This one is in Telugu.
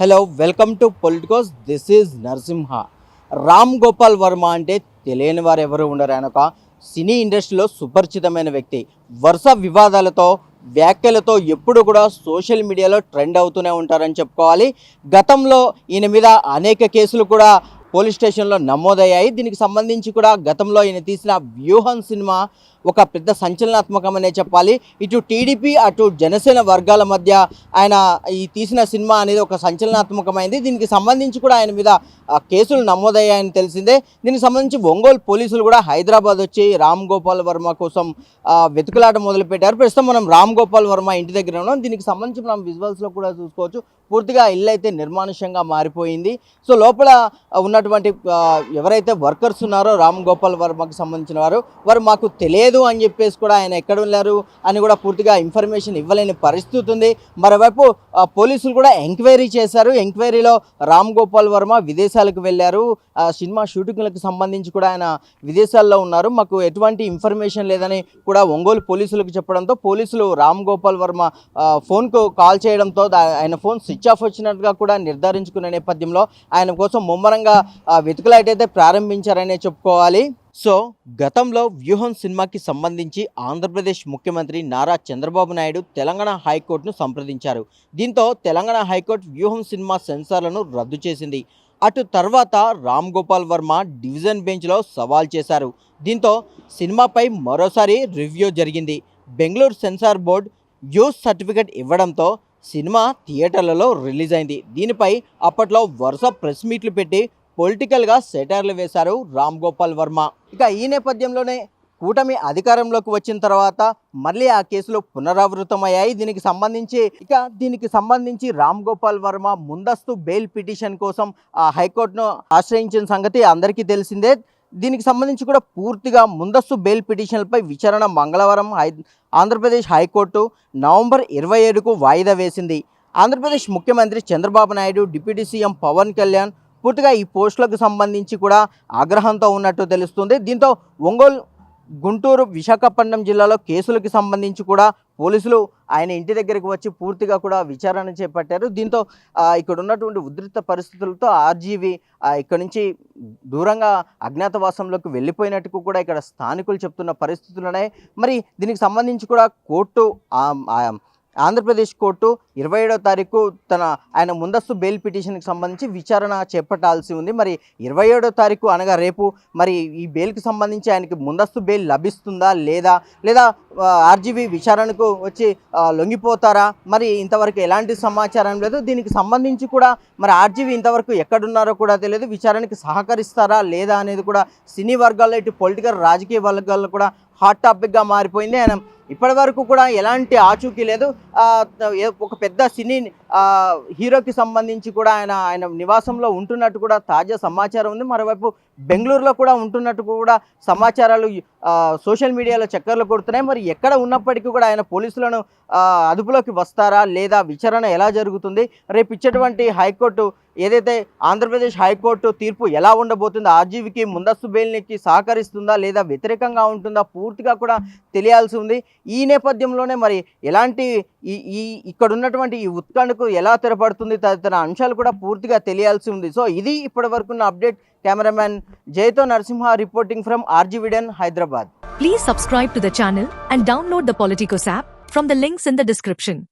Hello welcome to Politicos. This is Narasimha. Ram Gopal Varma అంటే తెలియని వారు ఎవరు ఉండరు ఆయన ఒక సినీ ఇండస్ట్రీలో సుపరిచితమైన వ్యక్తి. వరుస వివాదాలతో వ్యాఖ్యలతో ఎప్పుడు కూడా సోషల్ మీడియాలో ట్రెండ్ అవుతూనే ఉంటారని చెప్పుకోవాలి. గతంలో ఈయన మీద అనేక కేసులు కూడా పోలీస్ స్టేషన్లో నమోదయ్యాయి. దీనికి సంబంధించి కూడా గతంలో ఈయన తీసిన వ్యూహం సినిమా ఒక పెద్ద సంచలనాత్మకమనే చెప్పాలి. ఇటు టీడీపీ అటు జనసేన వర్గాల మధ్య ఆయన ఈ తీసిన సినిమా అనేది ఒక సంచలనాత్మకమైంది. దీనికి సంబంధించి కూడా ఆయన మీద కేసులు నమోదయ్యాయని తెలిసిందే. దీనికి సంబంధించి ఒంగోలు పోలీసులు కూడా హైదరాబాద్ వచ్చి రామ్ గోపాల్ వర్మ కోసం వెతుకులాట మొదలుపెట్టారు. ప్రస్తుతం మనం రామ్ గోపాల్ వర్మ ఇంటి దగ్గర ఉన్నాం. దీనికి సంబంధించి మనం విజువల్స్లో కూడా చూసుకోవచ్చు. పూర్తిగా ఇల్లు అయితే నిర్మానుష్యంగా మారిపోయింది. సో లోపల ఉన్నటువంటి ఎవరైతే వర్కర్స్ ఉన్నారో రామ్ గోపాల్ వర్మకి సంబంధించిన వారు వారు మాకు తెలియదు లేదు అని చెప్పేసి కూడా ఆయన ఎక్కడ వెళ్ళారు అని కూడా పూర్తిగా ఇన్ఫర్మేషన్ ఇవ్వలేని పరిస్థితి ఉంది. మరోవైపు పోలీసులు కూడా ఎంక్వైరీ చేశారు. ఎంక్వైరీలో రామ్ గోపాల్ వర్మ విదేశాలకు వెళ్ళారు. సినిమా షూటింగ్లకు సంబంధించి కూడా ఆయన విదేశాల్లో ఉన్నారు. మాకు ఎటువంటి ఇన్ఫర్మేషన్ లేదని కూడా ఒంగోలు పోలీసులకు చెప్పడంతో పోలీసులు రామ్ గోపాల్ వర్మ ఫోన్కు కాల్ చేయడంతో ఆయన ఫోన్ స్విచ్ ఆఫ్ వచ్చినట్టుగా కూడా నిర్ధారించుకునే నేపథ్యంలో ఆయన కోసం ముమ్మరంగా ఆ, ప్రారంభించారనే చెప్పుకోవాలి. సో గతంలో వ్యూహం సినిమాకి సంబంధించి ఆంధ్రప్రదేశ్ ముఖ్యమంత్రి నారా చంద్రబాబు నాయుడు తెలంగాణ హైకోర్టును సంప్రదించారు. దీంతో తెలంగాణ హైకోర్టు వ్యూహం సినిమా సెన్సార్లను రద్దు చేసింది. అటు తర్వాత రామ్ గోపాల్ వర్మ డివిజన్ బెంచ్లో సవాల్ చేశారు. దీంతో సినిమాపై మరోసారి రివ్యూ జరిగింది. బెంగళూరు సెన్సార్ బోర్డ్ యూస్ సర్టిఫికెట్ ఇవ్వడంతో సినిమా థియేటర్లలో రిలీజ్ అయింది దీనిపై అప్పట్లో వరుస ప్రెస్ మీట్లు పెట్టి పొలిటికల్గా సెటైర్లు వేశారు రామ్ గోపాల్ వర్మ. ఇక ఈ నేపథ్యంలోనే కూటమి అధికారంలోకి వచ్చిన తర్వాత మళ్ళీ ఆ కేసులు పునరావృతమయ్యాయి. దీనికి సంబంధించి ఇక దీనికి సంబంధించి రామ్ గోపాల్ వర్మ ముందస్తు బెయిల్ పిటిషన్ కోసం ఆ హైకోర్టును ఆశ్రయించిన సంగతి అందరికీ తెలిసిందే. దీనికి సంబంధించి కూడా పూర్తిగా ముందస్తు బెయిల్ పిటిషన్లపై విచారణ మంగళవారం హై ఆంధ్రప్రదేశ్ హైకోర్టు నవంబర్ ఇరవై ఏడుకు వాయిదా వేసింది. ఆంధ్రప్రదేశ్ ముఖ్యమంత్రి చంద్రబాబు నాయుడు డిప్యూటీ సీఎం పవన్ కళ్యాణ్ పూర్తిగా ఈ పోస్టులకు సంబంధించి కూడా ఆగ్రహంతో ఉన్నట్టు తెలుస్తుంది. దీంతో ఒంగోలు గుంటూరు విశాఖపట్నం జిల్లాలో కేసులకు సంబంధించి కూడా పోలీసులు ఆయన ఇంటి దగ్గరికి వచ్చి పూర్తిగా కూడా విచారణ చేపట్టారు. దీంతో ఇక్కడ ఉన్నటువంటి ఉధృత పరిస్థితులతో ఆర్జీవి ఇక్కడ నుంచి దూరంగా అజ్ఞాతవాసంలోకి వెళ్ళిపోయినట్టు కూడా ఇక్కడ స్థానికులు చెప్తున్న పరిస్థితులు ఉన్నాయి మరి దీనికి సంబంధించి కూడా కోర్టు ఆంధ్రప్రదేశ్ కోర్టు ఇరవై ఏడో తారీఖు తన ఆయన ముందస్తు బెయిల్ పిటిషన్కి సంబంధించి విచారణ చేపట్టాల్సి ఉంది. మరి ఇరవై ఏడో తారీఖు అనగా రేపు మరి ఈ బెయిల్కి సంబంధించి ఆయనకి ముందస్తు బెయిల్ లభిస్తుందా లేదా? లేదా ఆర్జీబీ విచారణకు వచ్చి లొంగిపోతారా? మరి ఇంతవరకు ఎలాంటి సమాచారం లేదు. దీనికి సంబంధించి కూడా మరి ఆర్జీవీ ఇంతవరకు ఎక్కడున్నారో కూడా తెలియదు. విచారణకి సహకరిస్తారా లేదా అనేది కూడా సినీ వర్గాల్లో ఇటు పొలిటికల్ రాజకీయ వర్గాల్లో కూడా హాట్ టాపిక్గా మారిపోయింది. ఆయన ఇప్పటి వరకు కూడా ఎలాంటి ఆచూకీ లేదు. ఒక పెద్ద సినీ హీరోకి సంబంధించి కూడా ఆయన ఆయన నివాసంలో ఉంటున్నట్టు కూడా తాజా సమాచారం ఉంది. మరోవైపు బెంగళూరులో కూడా ఉంటున్నట్టు కూడా సమాచారాలు సోషల్ మీడియాలో చక్కర్లు కొడుతున్నాయి. మరి ఎక్కడ ఉన్నప్పటికీ కూడా ఆయన పోలీసులను అదుపులోకి వస్తారా లేదా విచారణ ఎలా జరుగుతుంది? రేపు ఇచ్చేటువంటి హైకోర్టు ఏదైతే ఆంధ్రప్రదేశ్ హైకోర్టు తీర్పు ఎలా ఉండబోతుందో ఆర్జీవికి ముందస్తు బెయిల్నికి సహకరిస్తుందా లేదా వ్యతిరేకంగా ఉంటుందా పూర్తిగా కూడా తెలియాల్సి ఉంది. ఈ నేపథ్యంలోనే మరి ఎలాంటి ఈ ఈ ఇక్కడ ఉన్నటువంటి ఈ ఉత్కంఠకు ఎలా తెరపడుతుంది తదితర అంశాలు కూడా పూర్తిగా తెలియాల్సి ఉంది. సో ఇది ఇప్పటి వరకున్న update. Cameraman Jaito Narsimha reporting from RGVDN, Hyderabad. Please subscribe to the channel and download the Politicos app from the links in the description.